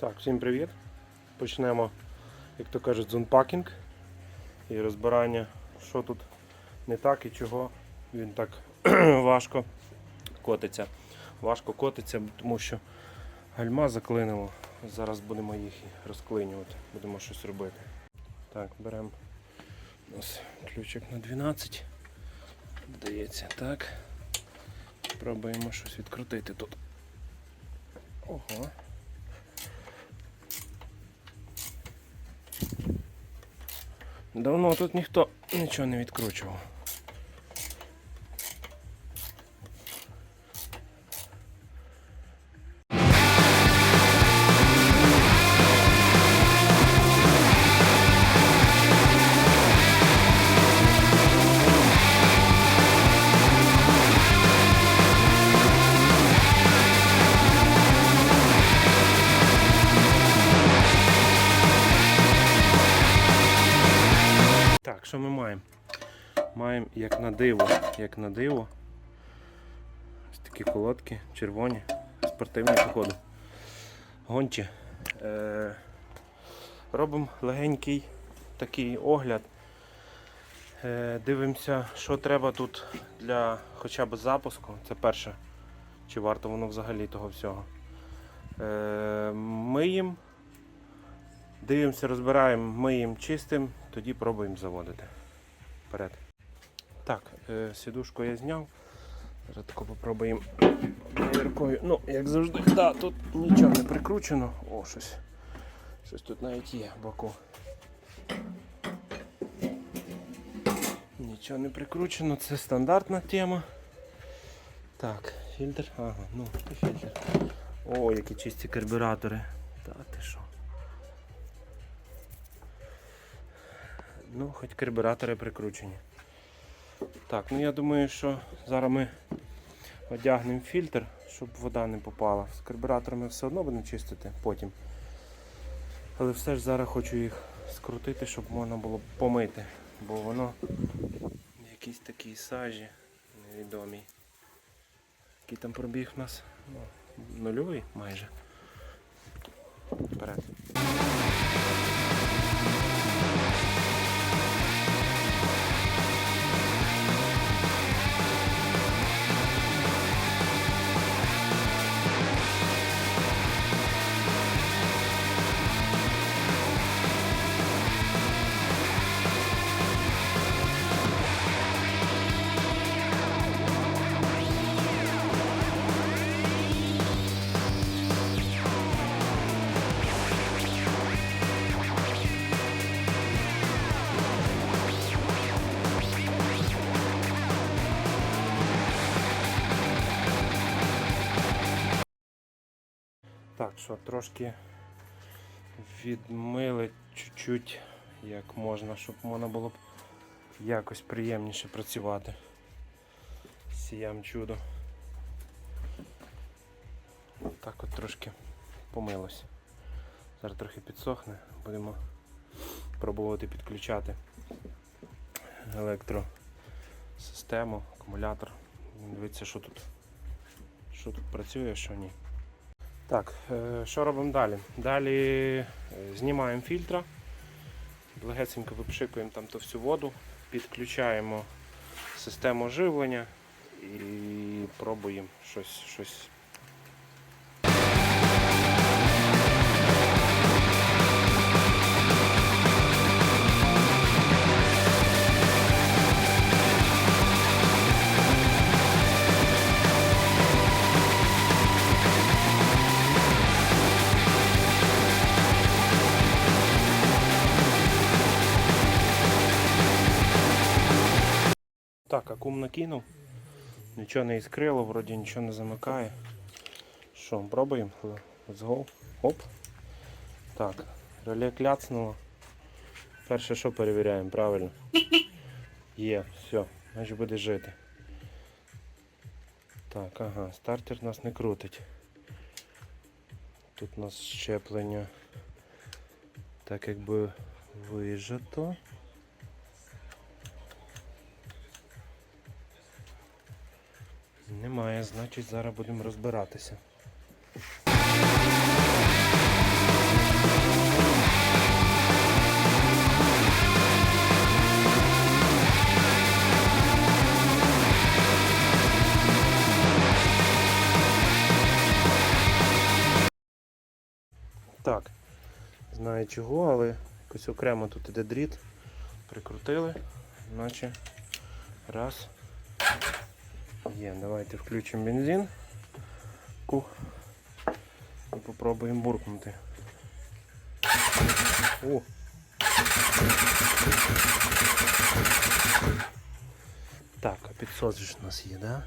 Так, всім привіт. Почнемо, як то кажуть, з унпакінг і розбирання, що тут не так і чого він так важко котиться. Важко котиться, тому що гальма заклинило. Зараз будемо їх розклинювати, будемо щось робити. Так, беремо у нас ключик на 12. Здається, так. Пробуємо щось відкрутити тут. Ого. Давно тут ніхто нічого не відкручував. Що ми маємо? Маємо як на диво, як на диво. Ось такі колодки, червоні, спортивні походу. Гончі. Е, робимо легенький такий огляд. Е, дивимося, що треба тут для хоча б запуску. Це перше. Чи варто воно взагалі того всього. Е, миємо. Дивимося, розбираємо, миємо, чистим, тоді пробуємо заводити. Вперед. Так, е, сідушку я зняв. Зараз попробуємо. Ну, як завжди, да, тут нічого не прикручено. О, щось. Щось тут навіть є боку. Нічого не прикручено, це стандартна тема. Так, фільтр. Ага, ну, фільтр. О, які чисті карбюратори. Та ти що? Ну, хоч карбюратори прикручені. Так, ну я думаю, що зараз ми одягнемо фільтр, щоб вода не попала. З карбюраторами все одно будемо чистити потім. Але все ж зараз хочу їх скрутити, щоб можна було помити. Бо воно в якійсь такій сажі невідомій. Який там пробіг у нас? Ну, нульовий майже. Вперед. Так, що трошки відмили чуть-чуть, як можна, щоб можна було б якось приємніше працювати. Сіям чудо. Так от трошки помилось. Зараз трохи підсохне, будемо пробувати підключати електросистему, акумулятор. Дивіться, що тут, що тут працює, що ні. Так, е, що робимо далі? Далі е, знімаємо фільтра, легесенько випшикуємо там ту всю воду, підключаємо систему живлення і пробуємо щось, щось. Так, акум накинув. Нічого не іскрило, вроді нічого не замикає. Що, пробуємо? Let's go. Оп. Так, реле кляцнуло. Перше, що перевіряємо, правильно? Є, все, значить буде жити. Так, ага, стартер нас не крутить. Тут у нас щеплення так якби вижато. Немає, значить зараз будемо розбиратися. Так, знаю чого, але якось окремо тут іде дріт. Прикрутили, наче раз. Є, давайте включимо бензин. І попробуємо буркнути. О! Так, а підсос же ж у нас є, да?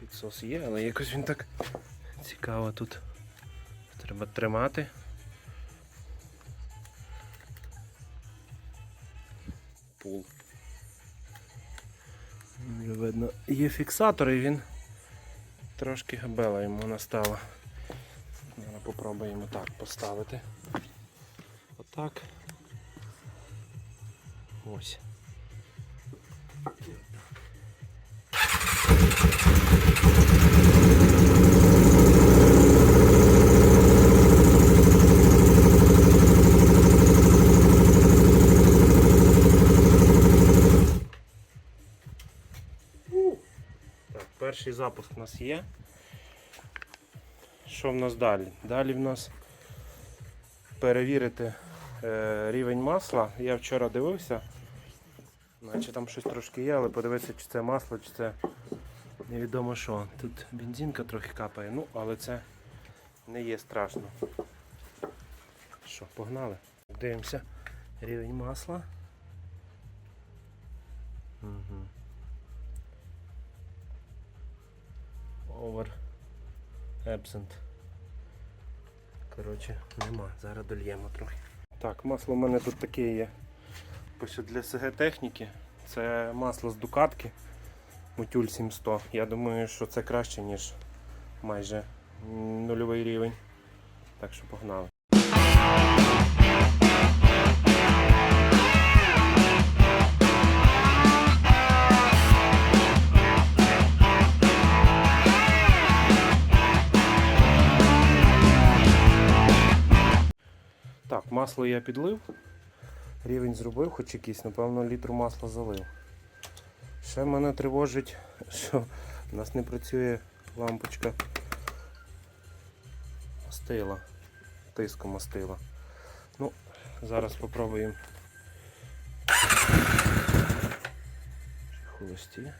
Підсос є, але якось він так цікаво тут. Треба тримати. Є фіксатор і він трошки габела йому настала. Зараз попробуємо так поставити. Отак. Ось. Перший запуск у нас є. Що в нас далі? Далі в нас перевірити е, рівень масла. Я вчора дивився, наче там щось трошки є, але подивитися, чи це масло, чи це невідомо що. Тут бензинка трохи капає, ну, але це не є страшно. Що, погнали? Дивимося рівень масла. Over absent. Коротше, нема. Зараз дольємо трохи. Так, масло в мене тут таке є. Ось для СГ техніки. Це масло з дукатки. Мутюль 700. Я думаю, що це краще, ніж майже нульовий рівень. Так що погнали. Масло я підлив. Рівень зробив, хоч якийсь, напевно, літру масла залив. Ще мене тривожить, що в нас не працює лампочка остила, тиском остила. Ну, зараз спробуємо. Холості.